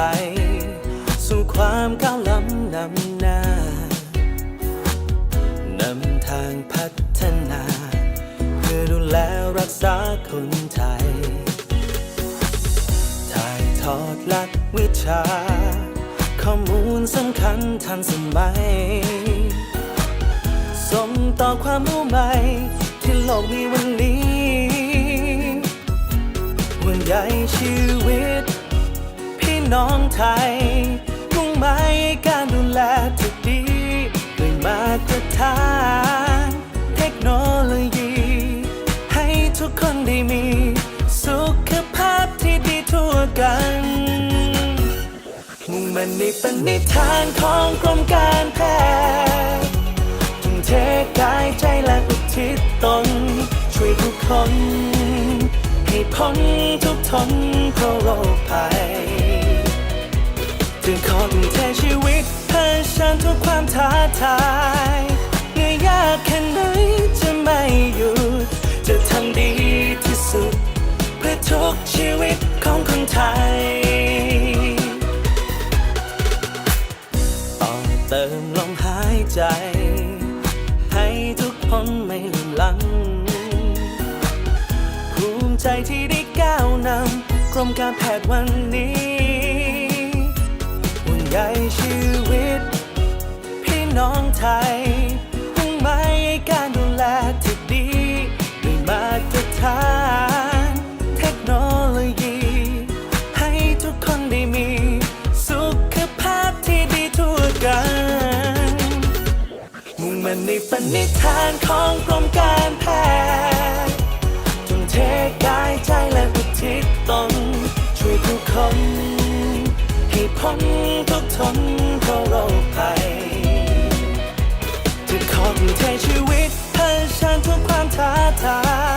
ไทย สู่ความก้าวล้ำนำหน้านำทางพัฒนา เพื่อดูแลรักษาคนไทย ถ่ายทอดหลักวิชา ข้อมูลสำคัญทันสมัยส่งต่อความรู้ใหม่ที่โลกมีวันนี้ห่วงใยชีวิต น้องไทย มุ่งหมายการดูแลที่ดีด้วยมาตรฐาน เทคโนโลยี ให้ทุกคนได้มี สุขภาพที่ดีทั่วกันมุ่งมันในปณิธานของกรมการแพทย์ทุ่มเทกายใจและอุทิศตน ช่วยผู้คนให้พ้นทุกทนเพราะโรคภัย ทายเหนื่อยยากแค่ไหนจะไม่หยุด จะทำดีที่สุด เพื่อทุกชีวิตของคนไทย ต่อเติมลมหายใจ ให้ทุกคนไม่ลืมหลัง ภูมิใจที่ได้ก้าวนำกรมการแพทย์วันนี้ห่วงใยชีวิต น้องไทยมุ่งหมายให้การดูแลที่ดีด้วยมาตรฐาน เทคโนโลยี ให้ทุกคนได้มี สุขภาพที่ดีทั่วกัน มุ่งมันในปณิธานของกรมการแพทย์ทุ่มเทกายใจและอุทิศตนช่วยผู้คน ให้พ้นทุกทน ค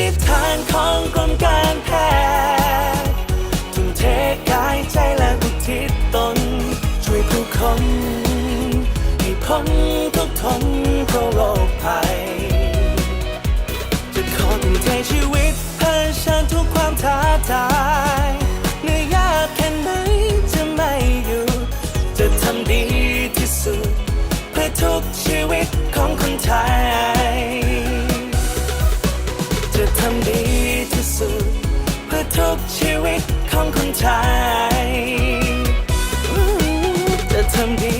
นิทานของกรมการแพทย์ทุ่มเทกายใจและอุทิศตน ช่วยผู้คนให้พ้นทุกทนเพราะโรค ทยจะทำดี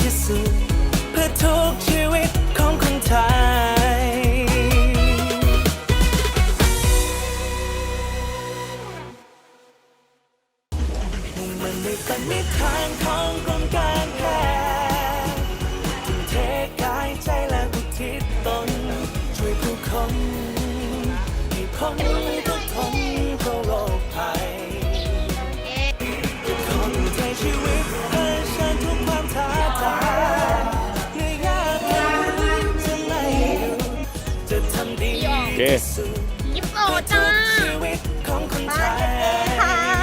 ที่สุด เพื่อทุกชีวิตของคนไทยมุ่งมันในปณิธานของกรมการแพทย์ทุ่มเทกายใจและอุทิศตนช่วยผู้คนให้พ้นทุกข์ทน จะทำดีที่สุด ยิปโซ เพื่อทุ จ้าก ชีวิตของคนไท มาเลย ย ค่ะ